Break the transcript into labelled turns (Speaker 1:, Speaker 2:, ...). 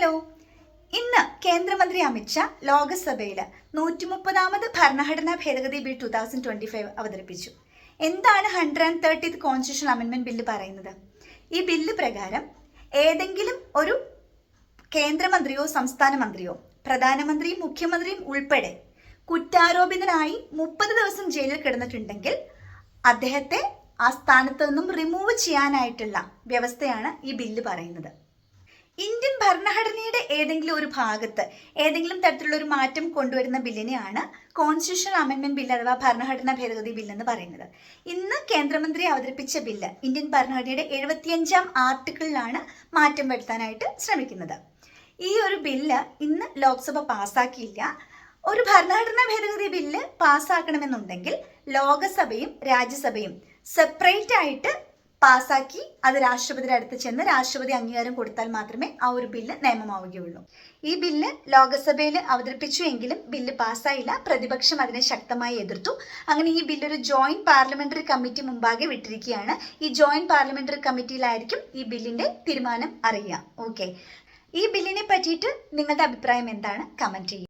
Speaker 1: Hello ഇന്ന് കേന്ദ്രമന്ത്രി അമിത്ഷാ ലോകസഭയിൽ നൂറ്റി മുപ്പതാമത് ഭരണഘടനാ ഭേദഗതി bill two thousand twenty five അവതരിപ്പിച്ചു. എന്താണ് ഹൺഡ്രഡ് ആൻഡ് തേർട്ടീത് കോൺസ്റ്റിറ്റ്യൂഷൻ അമെൻമെന്റ് ബില്ല് പറയുന്നത്? ഈ ബില്ല് പ്രകാരം ഏതെങ്കിലും ഒരു കേന്ദ്രമന്ത്രിയോ സംസ്ഥാന മന്ത്രിയോ പ്രധാനമന്ത്രിയും മുഖ്യമന്ത്രിയും ഉൾപ്പെടെ കുറ്റാരോപിതനായി മുപ്പത് ദിവസം ജയിലിൽ കിടന്നിട്ടുണ്ടെങ്കിൽ അദ്ദേഹത്തെ ആ സ്ഥാനത്ത് നിന്നും റിമൂവ് ചെയ്യാനായിട്ടുള്ള വ്യവസ്ഥയാണ് ഈ ബില്ല് പറയുന്നത്. ഇന്ത്യൻ ഭരണഘടനയുടെ ഏതെങ്കിലും ഒരു ഭാഗത്ത് ഏതെങ്കിലും തരത്തിലുള്ള ഒരു മാറ്റം കൊണ്ടുവരുന്ന ബില്ലിനെയാണ് കോൺസ്റ്റിറ്റ്യൂഷണൽ അമെൻമെന്റ് ബില്ല് അഥവാ ഭരണഘടനാ ഭേദഗതി ബില്ല് എന്ന് പറയുന്നത്. ഇന്ന് കേന്ദ്രമന്ത്രി അവതരിപ്പിച്ച ബില്ല് ഇന്ത്യൻ ഭരണഘടനയുടെ എഴുപത്തിയഞ്ചാം ആർട്ടിക്കിളിലാണ് മാറ്റം വരുത്താനായിട്ട് ശ്രമിക്കുന്നത്. ഈ ഒരു ബില്ല് ഇന്ന് ലോക്സഭ പാസ്സാക്കിയില്ല. ഒരു ഭരണഘടനാ ഭേദഗതി ബില്ല് പാസ്സാക്കണമെന്നുണ്ടെങ്കിൽ ലോകസഭയും രാജ്യസഭയും സെപ്പറേറ്റ് ആയിട്ട് പാസ്സാക്കി അത് രാഷ്ട്രപതിയുടെ അടുത്ത് ചെന്ന് രാഷ്ട്രപതി അംഗീകാരം കൊടുത്താൽ മാത്രമേ ആ ഒരു ബില്ല് നിയമമാവുകയുള്ളൂ. ഈ ബില്ല് ലോകസഭയിൽ അവതരിപ്പിച്ചു എങ്കിലും ബില്ല് പാസ്സായില്ല. പ്രതിപക്ഷം അതിനെ ശക്തമായി എതിർത്തു. അങ്ങനെ ഈ ബില്ല് ഒരു ജോയിന്റ് പാർലമെന്ററി കമ്മിറ്റി മുമ്പാകെ വിട്ടിരിക്കുകയാണ്. ഈ ജോയിന്റ് പാർലമെന്ററി കമ്മിറ്റിയിലായിരിക്കും ഈ ബില്ലിന്റെ തീരുമാനം അറിയുക. ഓക്കെ. ഈ ബില്ലിനെ പറ്റിയിട്ട് നിങ്ങളുടെ അഭിപ്രായം എന്താണ്? കമന്റ് ചെയ്യുക.